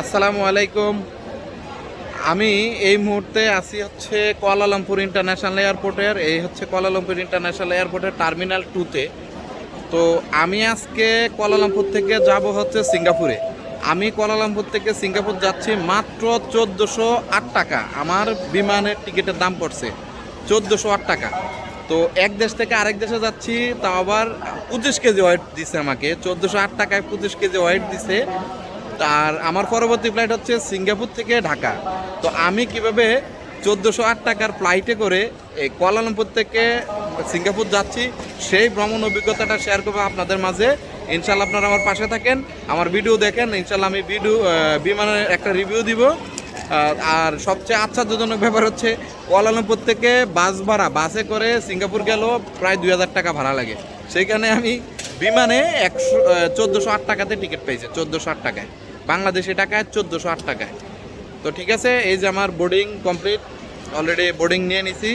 আসসালামু আলাইকুম। আমি এই মুহূর্তে আছি হচ্ছে কোয়ালালামপুর ইন্টারন্যাশনাল এয়ারপোর্টের। এই হচ্ছে কোয়ালালামপুর ইন্টারন্যাশনাল এয়ারপোর্টের টার্মিনাল টুতে। তো আমি আজকে কোয়ালালামপুর থেকে যাব হচ্ছে সিঙ্গাপুরে। আমি কোয়ালালামপুর থেকে সিঙ্গাপুর যাচ্ছি মাত্র চোদ্দোশো আট টাকা। আমার বিমানের টিকিটের দাম পড়ছে চোদ্দোশো আট টাকা। তো এক দেশ থেকে আরেক দেশে যাচ্ছি, তাও আবার পঁচিশ কেজি ওয়েট দিছে আমাকে। চোদ্দোশো আট টাকায় পঁচিশ কেজি ওয়েট দিছে। আর আমার পরবর্তী ফ্লাইট হচ্ছে সিঙ্গাপুর থেকে ঢাকা। তো আমি কীভাবে চোদ্দোশো আট টাকার ফ্লাইটে করে এই কোয়ালালামপুর থেকে সিঙ্গাপুর যাচ্ছি, সেই ভ্রমণ অভিজ্ঞতাটা শেয়ার করব আপনাদের মাঝে। ইনশাল্লাহ আপনারা আমার পাশে থাকেন, আমার ভিডিও দেখেন ইনশাল্লাহ আমি ভিডিও বিমানের একটা রিভিউ দিব। আর সবচেয়ে আশ্চর্যজনক ব্যাপার হচ্ছে, কোয়ালালামপুর থেকে বাস ভাড়া, বাসে করে সিঙ্গাপুর গেল প্রায় দুই হাজার টাকা ভাড়া লাগে। সেইখানে আমি বিমানে একশো চোদ্দোশো আট টাকাতে টিকিট পেয়েছে, চোদ্দোশো আট টাকায়। বাংলাদেশি টাকায় চোদ্দোশো আট টাকায়। তো ঠিক আছে, এই যে আমার বোর্ডিং কমপ্লিট অলরেডি বোর্ডিং নিয়ে নিছি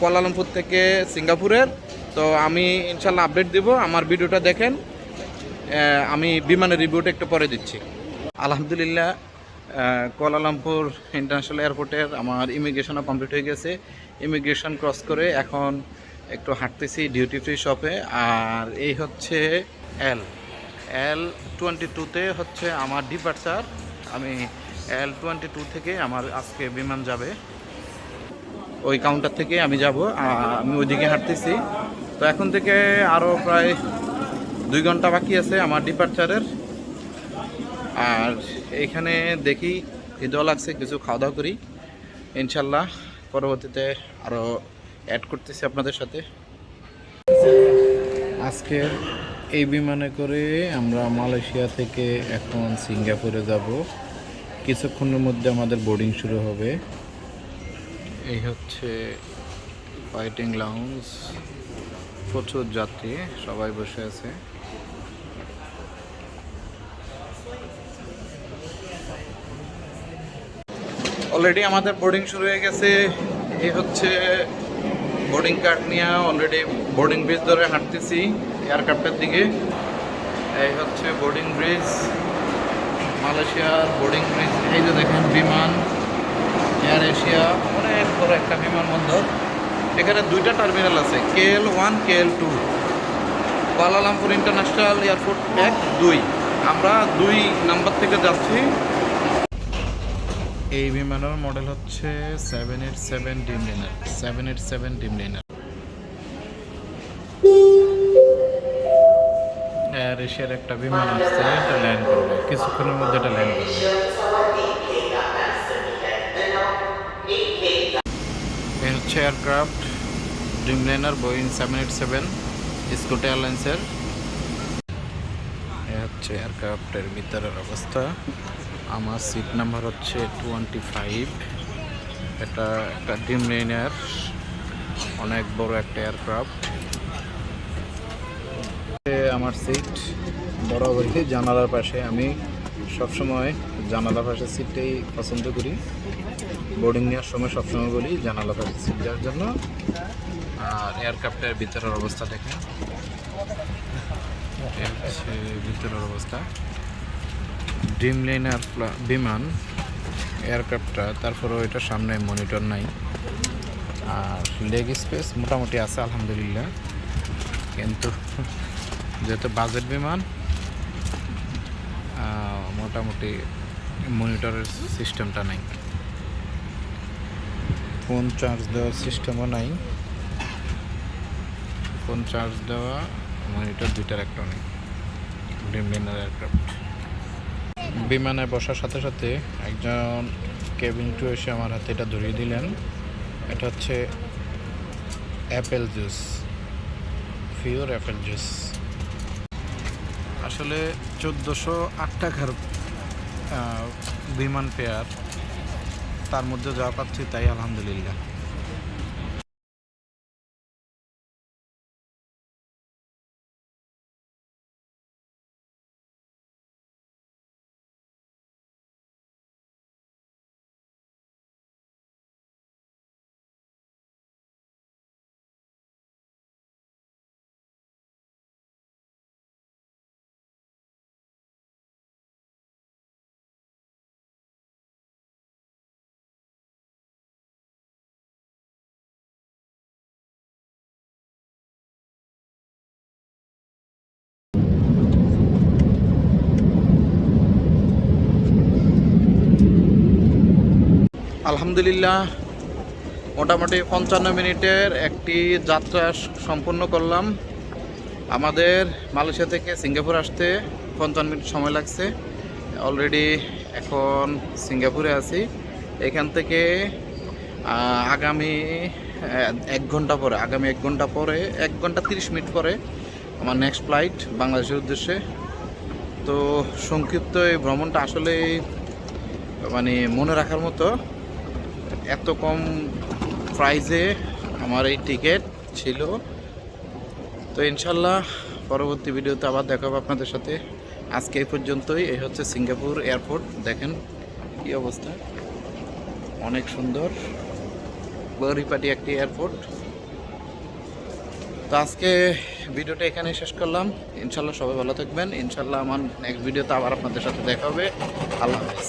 কোয়ালালামপুর থেকে সিঙ্গাপুরের। তো আমি ইনশাল্লাহ আপডেট দিব, আমার ভিডিওটা দেখেন আমি বিমানের রিভিউটা একটু পরে দিচ্ছি। আলহামদুলিল্লাহ কুয়ালালামপুর ইন্টারন্যাশনাল এয়ারপোর্টের আমার ইমিগ্রেশনও কমপ্লিট হয়ে গেছে। ইমিগ্রেশন ক্রস করে এখন একটু হাঁটতেছি ডিউটি ফ্রি শপে আর এই হচ্ছে এল এল টোয়েন্টি টুতে হচ্ছে আমার ডিপার্চার আমি এল টোয়েন্টি টু থেকে আমার আজকে বিমান যাবে। ওই কাউন্টার থেকে আমি যাব আমি ওইদিকে হাঁটতেছি। তো এখন থেকে আরও প্রায় দুই ঘণ্টা বাকি আছে আমার ডিপার্চারের আর এইখানে দেখি খিদেও লাগছে, কিছু খাওয়া দাওয়া করি। ইনশাল্লাহ পরবর্তীতে আরও অ্যাড করতেছি আপনাদের সাথে। আজকের এই বিমানে করে আমরা মালয়েশিয়া থেকে এখন সিঙ্গাপুরে যাব। কিছুক্ষণের মধ্যে আমাদের বোর্ডিং শুরু হবে। এই হচ্ছে ওয়েটিং লাউঞ্জ প্রচুর যাত্রী, সবাই বসে আছে। অলরেডি আমাদের বোর্ডিং শুরু হয়ে গেছে। এই হচ্ছে বোর্ডিং কার্ড নিয়ে অলরেডি বোর্ডিং ব্রিজ ধরে হাঁটতেছি। এয়ারক্রাফটের দিকে। এই হচ্ছে বোর্ডিং ব্রিজ মালয়েশিয়ার বোর্ডিং ব্রিজ এই যে দেখেন বিমান এয়ার এশিয়া অনেক বড় একটা বিমানবন্দর। এখানে দুইটা টার্মিনাল আছে KL one KL two Kuala Lumpur international airport এক, দুই। আমরা দুই নাম্বার থেকে যাচ্ছি। এই বিমানের মডেল হচ্ছে seven eight seven dreamliner seven eight seven dreamliner air একটা বিমান আসছে, এটা ল্যান্ড করবে। কিছুক্ষণের মধ্যে এটা ল্যান্ড করবে। এই হচ্ছে aircraft dreamliner Boeing seven eight seven Scoot এয়ারলাইন্সের এ হচ্ছে এয়ারক্রাফটের ভিতরের অবস্থা। আমার সিট নাম্বার হচ্ছে টোয়েন্টি ফাইভ এটা একটা ড্রিম লাইনার অনেক বড় একটা এয়ারক্রাফট আমার সিট বরাবরই জানালার পাশে। আমি সবসময় জানালার পাশে সিটটাই পছন্দ করি। বোর্ডিং নেওয়ার সময় সবসময় বলি জানালা পাশে সিট দেওয়ার জন্য। আর এয়ারক্রাফটের ভিতরের অবস্থা দেখেন। ভিতরের অবস্থা। ড্রিম লাইনার বিমান এয়ারক্রাফটটা তারপরেও এটার সামনে মনিটর নাই। আর লেগ স্পেস মোটামুটি আছে, আলহামদুলিল্লাহ। কিন্তু যেহেতু বাজেট বিমান মোটামুটি মনিটরের সিস্টেমটা নাই। ফোন চার্জ দেওয়ার সিস্টেমও নাই। ফোন চার্জ দেওয়া মনিটর দুইটার একটা নেই। ড্রিম এয়ারক্রাফট বিমানে বসার সাথে সাথে একজন কেবিন টু এসে আমার হাতে এটা ধরিয়ে দিলেন। এটা হচ্ছে apple juice pure apple juice আসলে চোদ্দোশো আট টাকার বিমান পেয়ার তার মধ্যে যাওয়া পাচ্ছি তাই আলহামদুলিল্লাহ। আলহামদুলিল্লাহ। মোটামুটি পঞ্চান্ন মিনিটের একটি যাত্রা সম্পূর্ণ করলাম। আমাদের মালয়েশিয়া থেকে সিঙ্গাপুর আসতে পঞ্চান্ন মিনিট সময় লাগছে। অলরেডি এখন সিঙ্গাপুরে আছি। এখান থেকে আগামী এক ঘণ্টা পরে, আগামী এক ঘণ্টা পরে, এক ঘণ্টা তিরিশ মিনিট পরে আমার নেক্সট ফ্লাইট বাংলাদেশের উদ্দেশ্যে। তো সংক্ষিপ্ত এই ভ্রমণটা আসলে মানে মনে রাখার মতো এত কম প্রাইজে আমার এই টিকিট ছিল। তো ইনশাল্লাহ পরবর্তী ভিডিওতে আবার দেখা হবে আপনাদের সাথে। আজকে এই পর্যন্তই। এই হচ্ছে সিঙ্গাপুর এয়ারপোর্ট দেখেন কি অবস্থা। অনেক সুন্দর। পরিপাটি একটি এয়ারপোর্ট তো আজকে ভিডিওটা এখানে শেষ করলাম। ইনশাল্লাহ সবাই ভালো থাকবেন। ইনশাল্লাহ আমার নেক্সট ভিডিওতে আবার আপনাদের সাথে দেখা হবে। আল্লাহ হাফেজ।